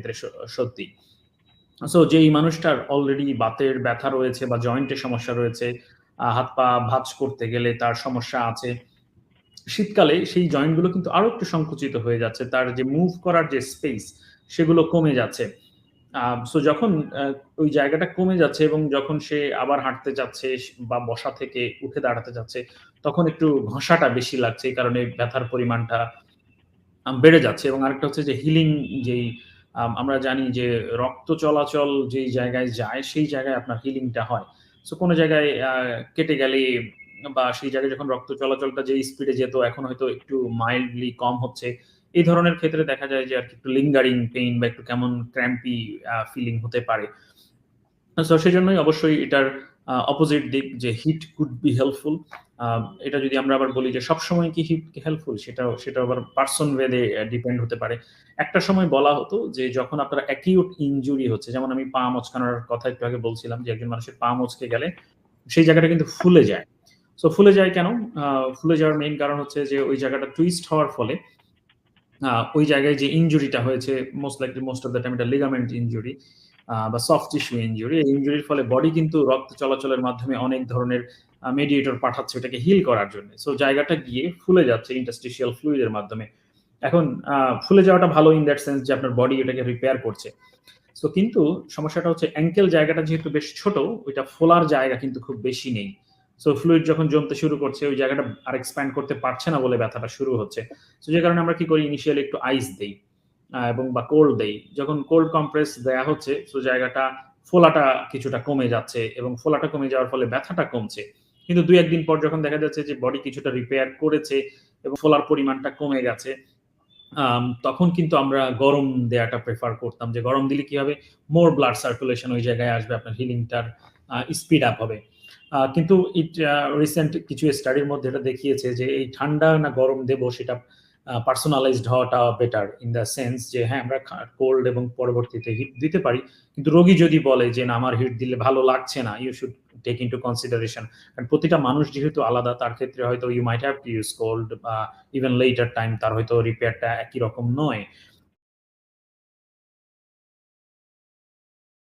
ক্ষেত্রে সত্যি। সো যেই মানুষটার অলরেডি বাতের ব্যথা রয়েছে বা জয়েন্টের সমস্যা রয়েছে হাত পা ভাঁজ করতে গেলে তার সমস্যা আছে, শীতকালে সেই জয়েন্টগুলো কিন্তু আরও একটু সংকুচিত হয়ে যাচ্ছে, তার যে মুভ করার যে স্পেস সেগুলো কমে যাচ্ছে। সো যখন ওই জায়গাটা কমে যাচ্ছে এবং যখন সে আবার হাঁটতে যাচ্ছে বা বসা থেকে উঠে দাঁড়াতে যাচ্ছে, তখন একটু ঘষাটা বেশি লাগছে, এই কারণে ব্যথার পরিমাণটা বেড়ে যাচ্ছে এবং আরেকটা হচ্ছে যে হিলিং যেই আমরা জানি যে রক্ত চলাচল যেই জায়গায় যায়, সেই জায়গায় আপনার হিলিংটা হয়। সো কোনো জায়গায় কেটে গেলে বা সেই জায়গায় যখন রক্ত চলাচলটা যে স্পিডে যেত, এখন হয়তো একটু মাইল্ডলি কম হচ্ছে। এই ধরনের ক্ষেত্রে দেখা যায় যে আর একটু লিঙ্গারিং পেইন বা একটু কেমন ক্র্যাম্পি ফিলিং হতে পারে। সো সেই জন্যই অবশ্যই এটার অপোজিট দিক যে হিট কুড বি হেল্পফুল এটা যদি আমরা আবার বলি যে সবসময় কি হিট হেল্পফুল সেটাও সেটা আবার পার্সন ওয়েদে ডিপেন্ড হতে পারে। একটা সময় বলা হতো যে যখন আপনার অ্যাকিউট ইনজুরি হচ্ছে, যেমন আমি পা মচকানোর কথা একটু আগে বলছিলাম যে একজন মানুষের পা মচকে গেলে সেই জায়গাটা কিন্তু ফুলে যায়। সো ফুলে যায় কেন? ফুলে যাওয়ার মেইন কারণ হচ্ছে যে ওই জায়গাটা টুইস্ট হওয়ার ফলে ওই জায়গায় যে ইঞ্জুরিটা হয়েছে most likely most of the time এটা লিগামেন্ট ইঞ্জুরি বা সফট টিস্যু ইঞ্জুরি এই ইঞ্জুরির ফলে বডি কিন্তু রক্ত চলাচলের মাধ্যমে অনেক ধরনের মেডিয়েটর পাঠাচ্ছে ওটাকে হিল করার জন্য। সো জায়গাটা গিয়ে ফুলে যাচ্ছে ইন্টাস্টিশিয়াল ফ্লুইডের মাধ্যমে। এখন ফুলে যাওয়াটা ভালো ইন দ্যাট সেন্স যে আপনার বডি এটাকে রিপেয়ার করছে। সো কিন্তু সমস্যাটা হচ্ছে অ্যাঙ্কেল জায়গাটা যেহেতু বেশ ছোট, ওইটা ফোলার জায়গা কিন্তু খুব বেশি নেই। সো ফ্লুইড যখন জমতে শুরু করছে, ওই জায়গাটা আর এক্সপ্যান্ড করতে পারছে না বলে ব্যথাটা শুরু হচ্ছে। সো যে কারণে আমরা কি করি? ইনিশিয়ালি একটু আইস দেই। এবং বা কোল্ড দেই। যখন কোল্ড কম্প্রেস দেয়া হচ্ছে সো জায়গাটা ফোলাটা কিছুটা কমে যাচ্ছে এবং ফোলাটা কমে যাওয়ার ফলে ব্যথাটা কমছে। কিন্তু দুই, একদিন পর যখন দেখা যাচ্ছে যে বডি কিছুটা রিপেয়ার করেছে এবং ফোলার পরিমাণটা কমে গেছে তখন কিন্তু আমরা গরম দেওয়াটা প্রেফার করতাম। যে গরম দিলে কি হবে? মোর ব্লাড সার্কুলেশন ওই জায়গায় আসবে, আপনার হিলিংটার স্পিড আপ হবে। কিন্তু ইট রিসেন্ট কিছু স্টাডির মধ্যে এটা দেখিয়েছে যে এই ঠান্ডা না গরম দেব সেটা পার্সোনালাইজড হওয়াটা বেটার ইন দ্য সেন্স যে হ্যাঁ আমরা কোল্ড এবং পরবর্তীতে হিট দিতে পারি, কিন্তু রোগী যদি বলে যে, না, আমার হিট দিলে ভালো লাগছে না you should take into consideration কারণ প্রতিটা মানুষ যেহেতু আলাদা, তার ক্ষেত্রে হয়তো you might have to use cold বা ইভেন লেটার টাইম তার হয়তো রিপেয়ারটা একই রকম নয়।